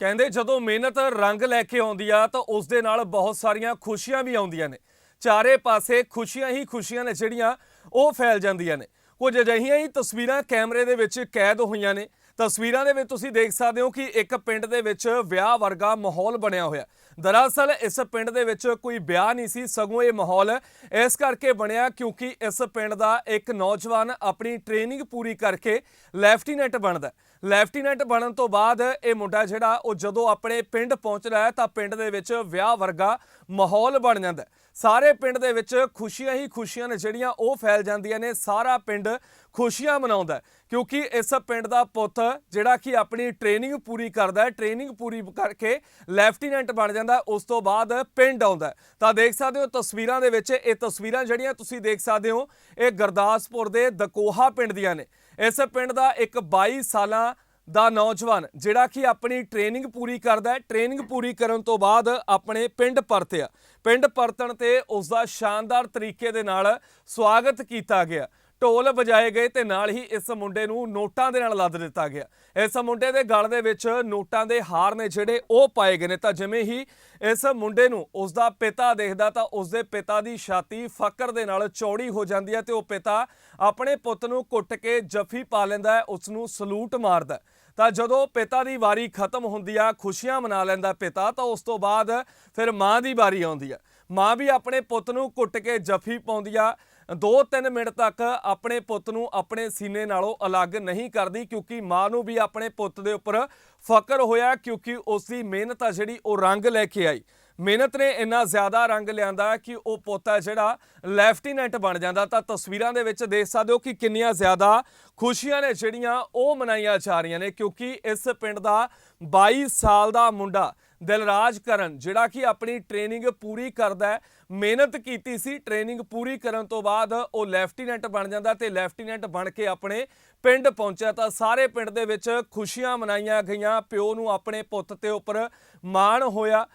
ਕਹਿੰਦੇ ਜਦੋਂ ਮਿਹਨਤ ਰੰਗ ਲੈ ਕੇ ਆਉਂਦੀ ਆ ਤਾਂ ਉਸ ਦੇ ਨਾਲ ਬਹੁਤ ਸਾਰੀਆਂ ਖੁਸ਼ੀਆਂ ਵੀ ਆਉਂਦੀਆਂ ਨੇ। ਚਾਰੇ ਪਾਸੇ ਖੁਸ਼ੀਆਂ ਹੀ ਖੁਸ਼ੀਆਂ ਨੇ ਜਿਹੜੀਆਂ ਉਹ ਫੈਲ ਜਾਂਦੀਆਂ ਨੇ। ਕੁਝ ਅਜਿਹੀਆਂ ਹੀ ਤਸਵੀਰਾਂ ਕੈਮਰੇ ਦੇ ਵਿੱਚ ਕੈਦ ਹੋਈਆਂ ਨੇ। ਤਸਵੀਰਾਂ ਦੇ ਵਿੱਚ ਤੁਸੀਂ ਦੇਖ ਸਕਦੇ ਹੋ ਕਿ ਇੱਕ ਪਿੰਡ ਦੇ ਵਿੱਚ ਵਿਆਹ ਵਰਗਾ ਮਾਹੌਲ ਬਣਿਆ ਹੋਇਆ ਦਰਅਸਲ ਇਸ ਪਿੰਡ ਦੇ ਵਿੱਚ ਕੋਈ ਵਿਆਹ ਨਹੀਂ ਸੀ, ਸਗੋਂ ਇਹ ਮਾਹੌਲ ਇਸ ਕਰਕੇ ਬਣਿਆ ਕਿਉਂਕਿ ਇਸ ਪਿੰਡ ਦਾ ਇੱਕ ਨੌਜਵਾਨ ਆਪਣੀ ਟ੍ਰੇਨਿੰਗ ਪੂਰੀ ਕਰਕੇ ਲੈਫਟੀਨੈਂਟ ਬਣਦਾ ਲੈਫਟੀਨੈਂਟ ਬਣਨ ਤੋਂ ਬਾਅਦ ਇਹ ਮੁੰਡਾ ਜਿਹੜਾ, ਉਹ ਜਦੋਂ ਆਪਣੇ ਪਿੰਡ ਪਹੁੰਚਦਾ ਹੈ, ਤਾਂ ਪਿੰਡ ਦੇ ਵਿੱਚ ਵਿਆਹ ਵਰਗਾ ਮਾਹੌਲ ਬਣ ਜਾਂਦਾ ਸਾਰੇ ਪਿੰਡ ਦੇ ਵਿੱਚ ਖੁਸ਼ੀਆਂ ਹੀ ਖੁਸ਼ੀਆਂ ਨੇ ਜਿਹੜੀਆਂ ਉਹ ਫੈਲ ਜਾਂਦੀਆਂ ਨੇ, ਸਾਰਾ ਪਿੰਡ ਖੁਸ਼ੀਆਂ ਮਨਾਉਂਦਾ ਕਿਉਂਕਿ ਇਸ ਪਿੰਡ ਦਾ ਪੁੱਤ ਜਿਹੜਾ ਕਿ ਆਪਣੀ ਟ੍ਰੇਨਿੰਗ ਪੂਰੀ ਕਰਦਾ ਹੈ ਟ੍ਰੇਨਿੰਗ ਪੂਰੀ ਕਰਕੇ ਲੈਫਟੀਨੈਂਟ ਬਣ ਜਾਂਦਾ ਉਸ ਤੋਂ ਬਾਅਦ ਪਿੰਡ ਆਉਂਦਾ ਤਾਂ ਦੇਖ ਸਕਦੇ ਹੋ ਤਸਵੀਰਾਂ ਦੇ ਵਿੱਚ ਇਹ ਤਸਵੀਰਾਂ ਜਿਹੜੀਆਂ ਤੁਸੀਂ ਦੇਖ ਸਕਦੇ ਹੋ, ਇਹ ਗੁਰਦਾਸਪੁਰ ਦੇ ਦਕੋਹਾ ਪਿੰਡ ਦੀਆਂ ਨੇ। ਇਸ ਪਿੰਡ ਦਾ ਇੱਕ 22 ਸਾਲਾਂ ਦਾ ਨੌਜਵਾਨ, ਜਿਹੜਾ ਕਿ ਆਪਣੀ ਟ੍ਰੇਨਿੰਗ ਪੂਰੀ ਕਰਦਾ ਹੈ। ਟ੍ਰੇਨਿੰਗ ਪੂਰੀ ਕਰਨ ਤੋਂ ਬਾਅਦ ਆਪਣੇ ਪਿੰਡ ਪਰਤਿਆ। ਪਿੰਡ ਪਰਤਣ ਤੇ ਉਸ ਦਾ ਸ਼ਾਨਦਾਰ ਤਰੀਕੇ ਦੇ ਨਾਲ ਸਵਾਗਤ ਕੀਤਾ ਗਿਆ। ਢੋਲ ਵਜਾਏ ਗਏ ਤੇ ਨਾਲ ਹੀ ਇਸ ਮੁੰਡੇ ਨੂੰ ਨੋਟਾਂ ਦੇ ਨਾਲ ਲੱਦ ਦਿੱਤਾ ਗਿਆ। ਇਸ ਮੁੰਡੇ ਦੇ ਗਲ ਦੇ ਵਿੱਚ ਨੋਟਾਂ ਦੇ ਹਾਰ ਨੇ ਜਿਹੜੇ ਉਹ ਪਾਏ ਗਏ ਨੇ। ਤਾਂ ਜਿਵੇਂ ਹੀ ਇਸ ਮੁੰਡੇ ਨੂੰ ਉਸ ਦਾ ਪਿਤਾ ਦੇਖਦਾ ਤਾਂ ਉਸ ਦੇ ਪਿਤਾ ਦੀ ਛਾਤੀ ਫਕਰ ਦੇ ਨਾਲ ਚੌੜੀ ਹੋ ਜਾਂਦੀ ਹੈ ਤੇ ਉਹ ਪਿਤਾ ਆਪਣੇ ਪੁੱਤ ਨੂੰ ਕੁੱਟ ਕੇ ਜੱਫੀ ਪਾ ਲੈਂਦਾ ਹੈ ਉਸ ਨੂੰ ਸਲੂਟ ਮਾਰਦਾ ਤਾਂ ਜਦੋਂ ਪਿਤਾ ਦੀ ਵਾਰੀ ਖਤਮ ਹੁੰਦੀ ਆ, ਖੁਸ਼ੀਆਂ ਮਨਾ ਲੈਂਦਾ ਪਿਤਾ, ਤਾਂ ਉਸ ਤੋਂ ਬਾਅਦ ਫਿਰ ਮਾਂ ਦੀ ਵਾਰੀ ਆਉਂਦੀ ਆ ਮਾਂ ਵੀ ਆਪਣੇ ਪੁੱਤ ਨੂੰ ਕੁੱਟ ਕੇ ਜੱਫੀ ਪਾਉਂਦੀ ਆ 2-3 ਮਿੰਟ ਤੱਕ ਆਪਣੇ ਪੁੱਤ ਨੂੰ ਆਪਣੇ ਸੀਨੇ ਨਾਲੋਂ ਅਲੱਗ ਨਹੀਂ ਕਰਦੀ ਕਿਉਂਕਿ ਮਾਂ ਨੂੰ ਵੀ ਆਪਣੇ ਪੁੱਤ ਦੇ ਉੱਪਰ ਫਕਰ ਹੋਇਆ ਕਿਉਂਕਿ ਉਸ ਦੀ ਮਿਹਨਤ ਆ ਜਿਹੜੀ ਉਹ ਰੰਗ ਲੈ ਕੇ ਆਈ। ਮਿਹਨਤ ਨੇ ਇੰਨਾ ਜ਼ਿਆਦਾ ਰੰਗ ਲਿਆਂਦਾ ਕਿ ਉਹ ਪੋਤਾ ਜਿਹੜਾ ਲੈਫਟੀਨੈਂਟ ਬਣ ਜਾਂਦਾ, ਤਾਂ ਤਸਵੀਰਾਂ ਦੇ ਵਿੱਚ ਦੇਖ ਸਕਦੇ ਹੋ ਕਿ ਕਿੰਨੀਆਂ ਜ਼ਿਆਦਾ ਖੁਸ਼ੀਆਂ ਨੇ ਜਿਹੜੀਆਂ ਉਹ ਮਨਾਈਆਂ ਜਾ ਰਹੀਆਂ ਨੇ, ਕਿਉਂਕਿ ਇਸ ਪਿੰਡ ਦਾ 22 ਸਾਲ ਦਾ ਮੁੰਡਾ ਦਿਲਰਾਜ ਕਰਨ, ਜਿਹੜਾ ਕਿ ਆਪਣੀ ਟ੍ਰੇਨਿੰਗ ਪੂਰੀ ਕਰਦਾ ਹੈ, ਮਿਹਨਤ ਕੀਤੀ ਸੀ, ਟ੍ਰੇਨਿੰਗ ਪੂਰੀ ਕਰਨ ਤੋਂ ਬਾਅਦ ਉਹ ਲੈਫਟੀਨੈਂਟ ਬਣ ਜਾਂਦਾ ਤੇ ਲੈਫਟੀਨੈਂਟ ਬਣ ਕੇ ਆਪਣੇ ਪਿੰਡ ਪਹੁੰਚਿਆ, ਤਾਂ ਸਾਰੇ ਪਿੰਡ ਦੇ ਵਿੱਚ ਖੁਸ਼ੀਆਂ ਮਨਾਈਆਂ ਗਈਆਂ, ਪਿਓ ਨੂੰ ਆਪਣੇ ਪੁੱਤ ਤੇ ਉੱਪਰ ਮਾਣ ਹੋਇਆ।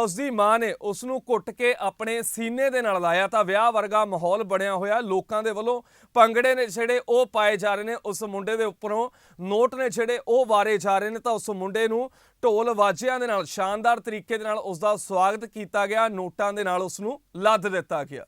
ਉਸ ਦੀ ਮਾਂ ਨੇ ਉਸ ਨੂੰ ਕੁੱਟ ਕੇ ਆਪਣੇ ਸੀਨੇ ਦੇ ਨਾਲ ਲਾਇਆ ਤਾਂ ਵਿਆਹ ਵਰਗਾ ਮਾਹੌਲ ਬਣਿਆ ਹੋਇਆ। ਲੋਕਾਂ ਦੇ ਵੱਲੋਂ ਪੰਗੜੇ ਨੇ ਜਿਹੜੇ ਉਹ ਪਾਏ ਜਾ ਰਹੇ ਨੇ, ਉਸ ਮੁੰਡੇ ਦੇ ਉੱਪਰੋਂ ਨੋਟ ਨੇ ਜਿਹੜੇ ਉਹ ਵਾਰੇ ਜਾ ਰਹੇ ਨੇ ਤਾਂ ਉਸ ਮੁੰਡੇ ਨੂੰ ਢੋਲ ਵਾਜਿਆਂ ਦੇ ਨਾਲ, ਸ਼ਾਨਦਾਰ ਤਰੀਕੇ ਦੇ ਨਾਲ ਉਸ ਦਾ ਸਵਾਗਤ ਕੀਤਾ ਗਿਆ। ਨੋਟਾਂ ਦੇ ਨਾਲ ਉਸ ਨੂੰ ਲੱਦ ਦਿੱਤਾ ਗਿਆ।